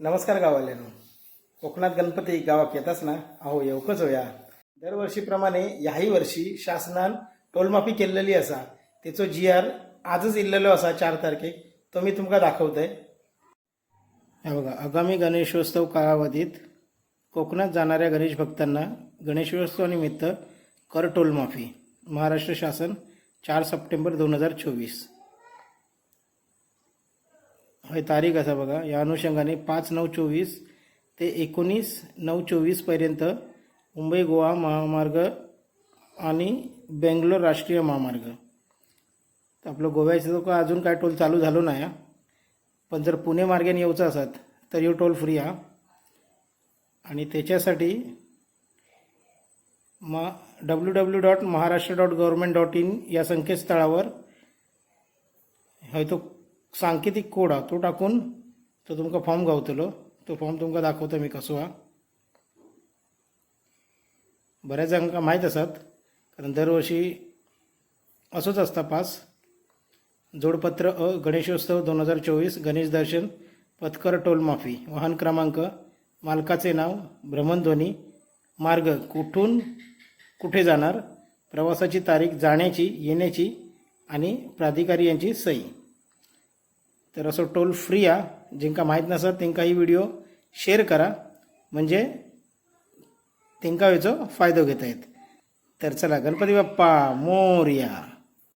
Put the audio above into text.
नमस्कार गावाल्यानो. कोकणात गणपती गावाक येताच ना? अहो येवकच होया. दरवर्षीप्रमाणे ह्याही वर्षी शासनान टोलमाफी केलेली असा. तेचो जी आर आजच इल्लेलो असा चार तारखेक. तो मी तुमकां दाखवतय. हे बघा आगामी गणेशोत्सव कालावधीत कोकणात जाणाऱ्या गणेश भक्तांना गणेशोत्सवानिमित्त कर टोलमाफी. महाराष्ट्र शासन चार सप्टेंबर दोन हजार चोवीस. होय तारीख असा बघा. या अनुषंगाने पाच नऊ चोवीस ते एकोणीस नऊ चोवीसपर्यंत मुंबई गोवा महामार्ग आणि बेंगलोर राष्ट्रीय महामार्ग. तर आपलं गोव्याचं तो अजून काय टोल चालू झालो नाही हा. पण जर पुणे मार्गाने येऊचं असत तर यो टोल फ्री हा. आणि त्याच्यासाठी मा W W dot Maharashtra dot government dot in या संकेतस्थळावर हय तो सांकेतिक कोड हा तो टाकून तो तुमका फॉर्म गावतलो. तो फॉर्म तुमका दाखवतो मी कसो हा. बऱ्याच जणांका माहीत असत कारण दरवर्षी असोच असता पास. जोडपत्र अ गणेशोत्सव दोन हजार चोवीस गणेश दर्शन पथकर टोलमाफी वाहन क्रमांक मालकाचे नाव भ्रमणध्वनी मार्ग कुठून कुठे जाणार प्रवासाची तारीख जाण्याची येण्याची आणि प्राधिकारी यांची सही. तर असो टोल फ्री आ जेंका माहीत नसत तेंका ही व्हिडिओ शेअर करा. म्हणजे तेंका हेचो फायदो घेता येत. तर चला गणपती बाप्पा मोरया.